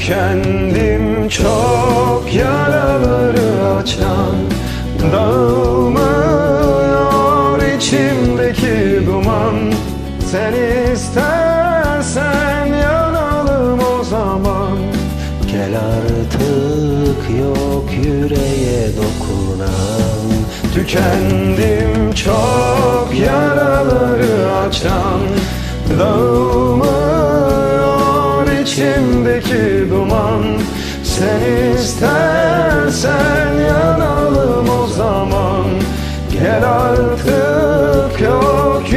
Tükendim çok yaraları açan Dağılmıyor içimdeki duman. Sen istersen yanalım o zaman. Gel artık yok yüreğe dokunan. Tükendim çok yaraları açan Dağılmıyor Sen istersen yanalım o zaman. Gel artık yok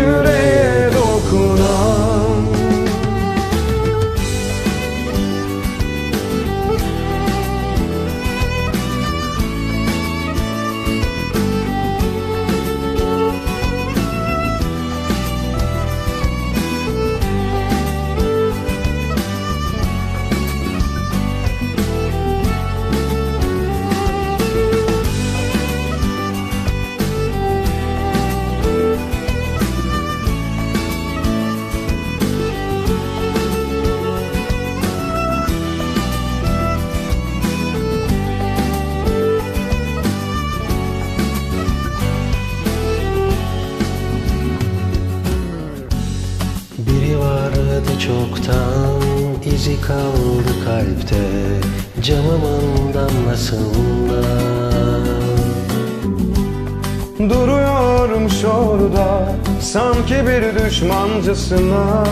vardı çoktan izi kaldı kalpte. Camımın damlasında Duruyormuş orada sanki bir düşmancasına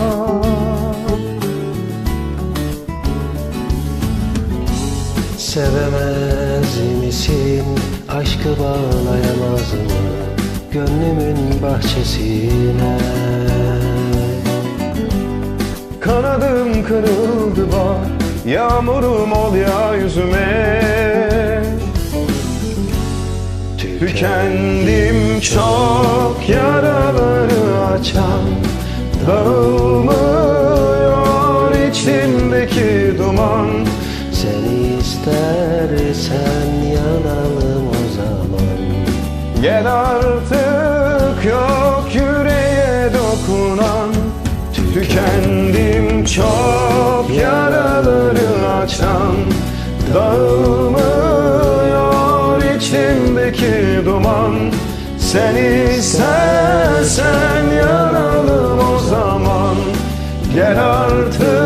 Sevemez misin aşkı bağlayamaz mı? Gönlümün bahçesine Kanadım kırıldı bak Yağmurum ol ya yüzüme. Tükendim çok yaraları açan Dağılmıyor içimdeki duman. Sen istersen yanalım o zaman. Gel artık yok Tükendim çok yaraları açan Dağılmıyor içimdeki duman. Sen istersen yanalım o zaman. Gel artık